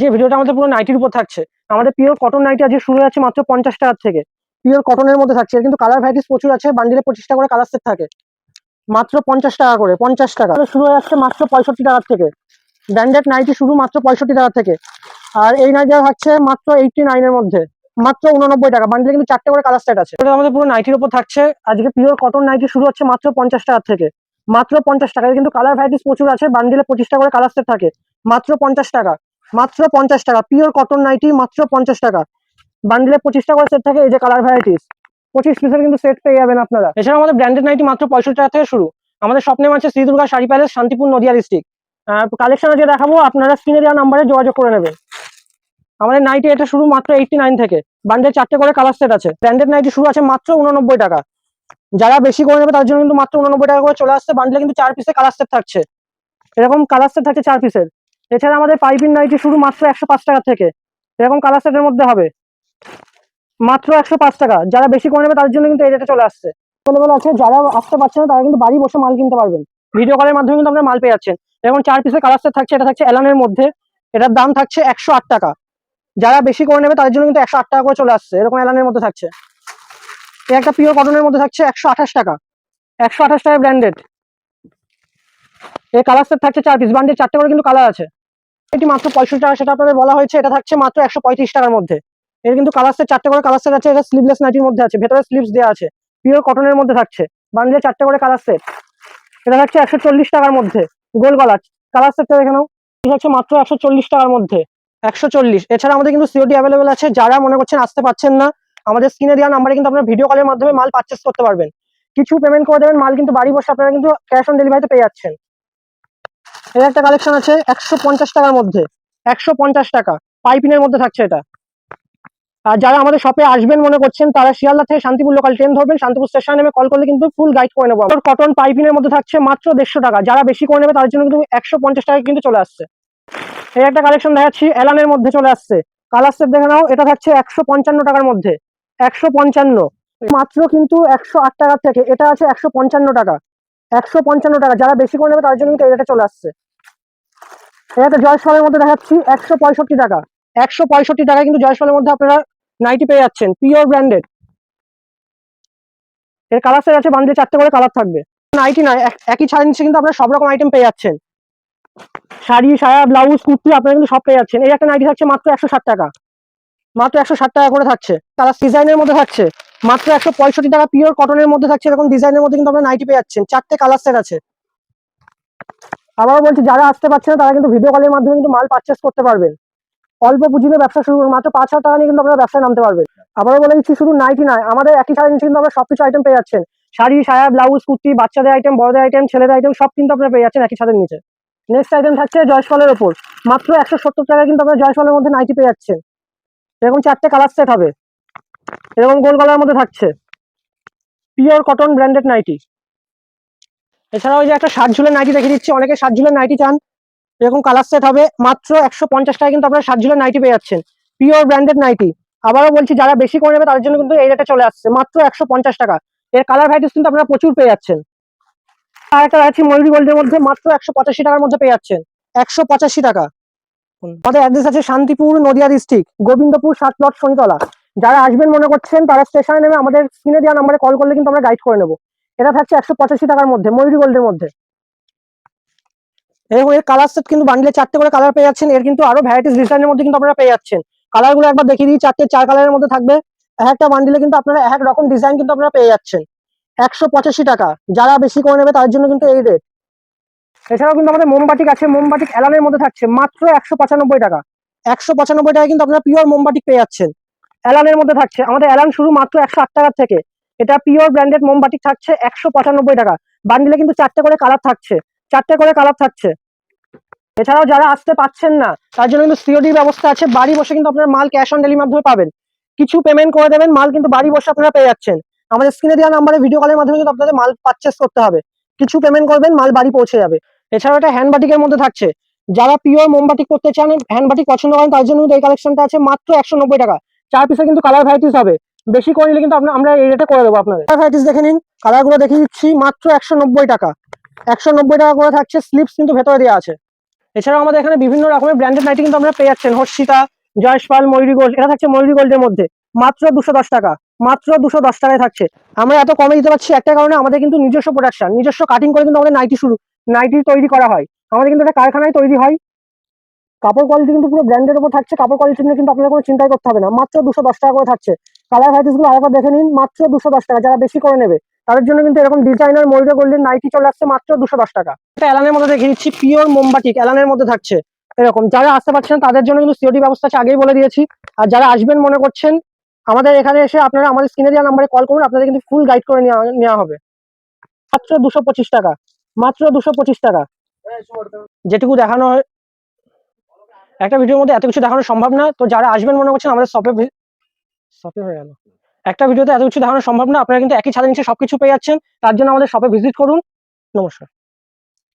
যে ভিডিওটা আমাদের পুরো নাইটির উপর থাকছে। আমাদের পিওর কটন নাইটি আজকে শুরু আছে মাত্র পঞ্চাশ টাকার থেকে। পিওর কটনের মধ্যে থাকছে, কিন্তু কালার ভ্যারাইটিস প্রচুর আছে বান্ডিলে পঁচিশ টাকা করে কালার সেট থাকে। মাত্র পঞ্চাশ টাকা করে পঞ্চাশ টাকা। শুরু হয়ে যাচ্ছে মাত্র পঁয়ষট্টি টাকার থেকে। ব্র্যান্ডেড নাইটি শুরু মাত্র পঁয়ষট্টি টাকার থেকে। আর এই নাইটিটা থাকছে মাত্র এইটটি নাইনের মধ্যে। মাত্র উননব্বই টাকা বান্ডিলে কিন্তু চারটে করে কালার সেট আছে। এটা আমাদের পুরো নাইটির উপর থাকছে। আজকে পিওর কটন নাইটি শুরু হচ্ছে মাত্র পঞ্চাশ টাকার থেকে। মাত্র পঞ্চাশ টাকা। কিন্তু কালার ভ্যারাইটিস প্রচুর আছে বান্ডিলে পঁচিশ টাকা করে কালার সেট থাকে। মাত্র পঞ্চাশ টাকা। মাত্র পঞ্চাশ টাকা। পিওর কটন নাইটি মাত্র পঞ্চাশ টাকা। বান্ডিলে পঁচিশ টাকা করে সেট থাকে, এই যে কালার ভ্যারাইটিস পঁচিশ পিসের কিন্তু সেট পেয়ে যাবেন আপনারা। এছাড়া আমাদের ব্র্যান্ডেড নাইটি মাত্র পঁয়ষট্টি টাকা থেকে শুরু। আমাদের স্বপ্নে আছে Shri Durga sari palace Shantipur, Nadia district collection যে দেখাবো, আপনারা স্ক্রিনে দেওয়া নাম্বারে যোগাযোগ করে নেবেন। আমাদের নাইটি এটা শুরু মাত্র এইটটি নাইন থেকে বান্ডেল চারটে করে কালার সেট আছে। ব্র্যান্ডেড নাইটি শুরু আছে মাত্র উননব্বই টাকা। যারা বেশি করে নেবে, তার জন্য কিন্তু মাত্র উননব্বই টাকা করে চলে আসছে। বান্ডেলে কিন্তু চার পিসে কালার সেট থাকছে। এরকম কালার সেট থাকছে চার পিসের এছাড়া আমাদের পাইপিং নাইটি শুরু মাত্র একশো পাঁচ টাকা থেকে। এরকম কালার সেটের মধ্যে হবে। মাত্র একশো পাঁচ টাকা। যারা বেশি করে নেবে, তাদের জন্য কিন্তু এই রেটে চলে আসছে। অ্যাভেলেবল আছে, যারা আসতে পারছে না, তারা কিন্তু বাড়ি বসে মাল কিনতে পারবেন। ভিডিও কলের মাধ্যমে কিন্তু আপনারা মাল পেয়ে যাচ্ছেন। এরকম চার পিসের কালার সেট থাকছে, এটা থাকছে অ্যালানের মধ্যে। এটার দাম থাকছে একশো আট টাকা। যারা বেশি করে নেবে, তাদের জন্য কিন্তু একশো আট টাকা করে চলে আসছে। এরকম অ্যালানের মধ্যে থাকছে। এই একটা পিওর কটনের মধ্যে থাকছে একশো আঠাশ টাকা। একশো আঠাশ টাকা ব্র্যান্ডেড এই কালার সেট থাকছে চার পিস বান্ডেল চারটে করে কিন্তু কালার আছে। এটি মাত্র পঁয়ষট্টি টাকা সেটা আপনাদের বলা হয়েছে, এটা থাকছে মাত্র একশো পঁয়ত্রিশ টাকার মধ্যে। এর কিন্তু কালার সেট চারটে করে কালার সেট আছে এটা স্লিভলেস নাইটির মধ্যে আছে, ভেতরে স্লিভস দেওয়া আছে পিওর কটনের মধ্যে থাকছে। বান্ডেলে চারটে করে কালার সেট এটা থাকছে একশো চল্লিশ টাকার মধ্যে, গোল গলা। কালার সেটটা এটা হচ্ছে মাত্র একশো চল্লিশ টাকার মধ্যে, একশো চল্লিশ। এছাড়া আমাদের কিন্তু সিওটি অ্যাভেলেবেল আছে, যারা মনে করছেন আসতে পারছেন না, আমাদের স্ক্রিনে দেওয়া নাম্বারে কিন্তু আপনারা ভিডিও কলের মাধ্যমে মাল পারচেস করতে পারবেন। কিছু পেমেন্ট করে দেবেন, মাল কিন্তু বাড়ি বসে আপনারা কিন্তু ক্যাশ অন ডেলিভারিতে পেয়ে যাচ্ছেন। এর একটা কালেকশন আছে একশো পঞ্চাশ টাকার মধ্যে, একশো পঞ্চাশ টাকা, পাইপিনের মধ্যে থাকছে এটা। আর যারা আমাদের শপে আসবেন মনে করছেন, তারা শিয়ালদা থেকে শান্তিপুর লোকাল ট্রেন ধরবেন, শান্তিপুর স্টেশন নেমে কল করলে কিন্তু ফুল গাইড করে নেব কটন পাইপিনের মধ্যে থাকছে মাত্র দেড়শো টাকা, যারা বেশি করে নেবে তাদের জন্য কিন্তু একশো পঞ্চাশ টাকা কিন্তু চলে আসছে। এই একটা কালেকশন দেখাচ্ছি এলানের মধ্যে চলে আসছে। কালার সেট দেখে নাও, এটা থাকছে একশো পঞ্চান্ন টাকার মধ্যে, একশো পঞ্চান্ন। মাত্র কিন্তু একশো আট টাকার থেকে, এটা আছে একশো পঞ্চান্ন টাকা। একশো পঞ্চান্ন টাকা। যারা বেশি করে নেবে তার জন্য কিন্তু এটা চলে আসছে। এটা জয়সলের মধ্যে দেখাচ্ছি, একশো পঁয়ষট্টি টাকা। একশো পঁয়ষট্টি টাকা কিন্তু জয়সলের মধ্যে আপনারা নাইটি পেয়ে যাচ্ছেন পিওর ব্র্যান্ডেড এর কালার সেট আছে বান্ধে চারটে করে কালার থাকবে। নাইটি নয়, এক- একই ছাড়ের নিচে কিন্তু আপনারা সব রকম আইটেম পেয়ে যাচ্ছেন। শাড়ি, সায়া ব্লাউজ কুর্তি আপনারা কিন্তু সব পেয়ে যাচ্ছেন। এই একটা নাইটি থাকছে মাত্র একশো ষাট টাকা। মাত্র একশো ষাট টাকা করে থাকছে। তারা ডিজাইনের মধ্যে থাকছে। মাত্র একশো পঁয়ষট্টি টাকা পিওর কটনের মধ্যে থাকছে। এরকম ডিজাইনের মধ্যে কিন্তু আপনারা নাইটি পেয়ে যাচ্ছেন চারটে কালার সেট আছে। আবারও বলছি, যারা আসতে পারছে না, তারা কিন্তু ভিডিও কলের মাধ্যমে কিন্তু মাল পারচেস করতে পারবেন। অল্প পুঁজিতে ব্যবসা শুরু করুন। মাত্র পাঁচ হাজার টাকা নিয়ে কিন্তু আপনারা ব্যবসায় নামতে পারবেন। আবারও বলে দিচ্ছি, শুধু নাইটি নয়, আমাদের একই শাড়ি নিচে কিন্তু আপনারা সবকিছু আইটেম পেয়ে যাচ্ছেন। শাড়ি, সায়া ব্লাউজ কুর্তি, বাচ্চাদের আইটেম বড়দের আইটেম ছেলেদের আইটেম সব কিন্তু আপনারা পেয়ে যাচ্ছেন একই ছাদের নিচে। নেক্সট আইটেম থাকছে জয়সফলের ওপর। মাত্র একশো সত্তর টাকা কিন্তু আপনারা জয়সফলের মধ্যে নাইটি পেয়ে যাচ্ছেন। এরকম চারটে কালার সেট হবে। এরকম গোল গলার মধ্যে থাকছে। পিওর কটন ব্র্যান্ডেড নাইটি এছাড়াও ওই যে একটা ষাট ঝুলের নাইটি দেখে দিচ্ছি, অনেকে ষাট ঝুলের নাইটি চান। এরকম কালার সেট হবে, মাত্র একশো পঞ্চাশ টাকা কিন্তু আপনারা ষাট ঝুলের নাইটি পেয়ে যাচ্ছেন। পিওর ব্র্যান্ডেড নাইটি আবারও বলছি, যারা বেশি করে নেবে, তাদের জন্য কিন্তু এই রেটে চলে আসছে, মাত্র একশো পঞ্চাশ টাকা। এর কালার ভ্যারাইটিস কিন্তু আপনারা প্রচুর পেয়ে যাচ্ছেন। আর একটা আছে ময়ূরী গোল্ডের মধ্যে, মাত্র একশো পঁচাশি টাকার মধ্যে পেয়ে যাচ্ছেন। একশো পঁচাশি টাকা। আমাদের অ্যাড্রেস আছে শান্তিপুর নদিয়া ডিস্ট্রিক্ট গোবিন্দপুর সাত প্লট শনিতলা। যারা আসবেন মনে করছেন, তারা স্টেশনে নেমে আমাদের স্ক্রিনে দেওয়া নাম্বারে কল করলে কিন্তু আমরা গাইড করে নেব। এটা থাকছে একশো পঁচাশি টাকার মধ্যে, ময়ূরী গোল্ডের মধ্যে। এরকম এর কালার সেট কিন্তু বান্ডিলে চারটে করে কালার পেয়ে যাচ্ছেন, এর কিন্তু আরও ভ্যারাইটিস ডিজাইনের মধ্যে কিন্তু আপনারা পেয়ে যাচ্ছেন। কালারগুলো একবার দেখিয়ে দিই, চারটে, চার কালারের মধ্যে থাকবে। এক একটা বান্ডিলে কিন্তু আপনারা এক রকম ডিজাইন কিন্তু আপনারা পেয়ে যাচ্ছেন। একশো পঁচাশি টাকা, যারা বেশি করে নেবে তার জন্য কিন্তু এই রেট এছাড়াও কিন্তু আমাদের মোমবাটিক আছে মোমবাটিক এলানের মধ্যে থাকছে, মাত্র একশো পঁচানব্বই টাকা। একশো পঁচানব্বই টাকা কিন্তু আপনারা পিওর মোমবাটিক পেয়ে যাচ্ছেন। এলানের মধ্যে থাকছে, আমাদের অ্যালান শুরু মাত্র একশো আট টাকার থেকে। এটা পিওর ব্র্যান্ডেড মোমবাটিক থাকছে একশো পঁচানব্বই টাকা। বান্ডিলে কিন্তু চারটে করে কালার থাকছে, চারটে করে কালার থাকছে। এছাড়াও যারা আসতে পাচ্ছেন না, তার জন্য কিন্তু সিওডির ব্যবস্থা আছে, বাড়ি বসে কিন্তু আপনারা মাল ক্যাশ অন ডেলিভারির মাধ্যমে পাবেন। কিছু পেমেন্ট করে দেবেন, মাল কিন্তু বাড়ি বসে আপনারা পেয়ে যাচ্ছেন। আমাদের স্ক্রিনে দেওয়া নাম্বারে ভিডিও কলের মাধ্যমে কিন্তু আপনাদের মাল পারচেস করতে হবে। কিছু পেমেন্ট করবেন, মাল বাড়ি পৌঁছে যাবে। এছাড়াও এটা হ্যান্ড বাটিকের মধ্যে থাকছে। যারা পিওর মোমবাটিক করতে চান হ্যান্ড বাটিক পছন্দ করেন, তার জন্য এই কালেকশনটা আছে মাত্র একশো নব্বই টাকা। চার পিসে কিন্তু কালার ভ্যারাইটিস হবে। বেশি করে নিলে কিন্তু আমরা এই রেটে করে দেবো আপনাদের। ভ্যারাইটিস দেখে নিন। কালারগুলো দেখিয়ে দিচ্ছি, মাত্র একশো নব্বই টাকা। একশো নব্বই টাকা করে থাকছে স্লিপস কিন্তু ভেতরে দেওয়া আছে। এছাড়াও আমাদের এখানে বিভিন্ন রকমের ব্র্যান্ডেড নাইটি কিন্তু আমরা পেয়ে যাচ্ছেন। হর্ষিতা, জয়সপাল, ময়ূরী গোল্ড এটা থাকছে ময়ূরী গোল্ডের মধ্যে। মাত্র দশ টাকা। মাত্র দুশো দশ টাকায় থাকছে। আমরা এত কমে দিতে পারছি একটা কারণে আমাদের কিন্তু নিজস্ব প্রোডাকশন নিজস্ব কাটিং করে কিন্তু আমাদের নাইটি শুরু। নাইটি তৈরি করা হয়। আমাদের কিন্তু এটা কারখানায় তৈরি হয়। কাপড় কোয়ালিটি কিন্তু পুরো ব্র্যান্ডের উপর থাকছে। কাপড় কোয়ালিটি নিয়ে কিন্তু আপনাদের কোনো চিন্তাই করতে হবে না। মাত্র দুশো দশ টাকা করে থাকছে। কালার ভ্যারাইটিসগুলো আরেকবার দেখে নিন। মাত্র দুশো দশ টাকা। যারা বেশি করে নেবে, তাদের জন্য কিন্তু এরকম ডিজাইনার মোল্ডে গোল্ডেন নাইটি চলে আসছে মাত্র দুশো দশ টাকা। এটা অ্যালানের মধ্যে দেখে দিচ্ছি। পিওর মোমবাটিক অ্যালানের মধ্যে থাকছে। এরকম। যারা আসতে পারছেন তাদের জন্য কিন্তু সিওডি ব্যবস্থা আছে, আগেই বলে দিয়েছি। আর যারা আসবেন মনে করছেন, আমাদের এখানে এসে আপনারা আমাদের স্ক্রিনে দেওয়া নাম্বারে কল করুন। আপনাদের কিন্তু ফুল গাইড করে নেওয়া নেওয়া হবে। মাত্র দুশো পঁচিশ টাকা। মাত্র দুশো পঁচিশ টাকা। যেটুকু দেখানো হয় একটা ভিডিওর মধ্যে এত কিছু দেখানো সম্ভব না। তো যারা আসবেন মনে করছেন, আমাদের শপে শপে হয়ে গেল। একটা ভিডিওতে এত কিছু দেখানো সম্ভব না। আপনারা কিন্তু একই ছাদের নিচে সবকিছু পেয়ে যাচ্ছেন। তার জন্য আমাদের শপে ভিজিট করুন। নমস্কার।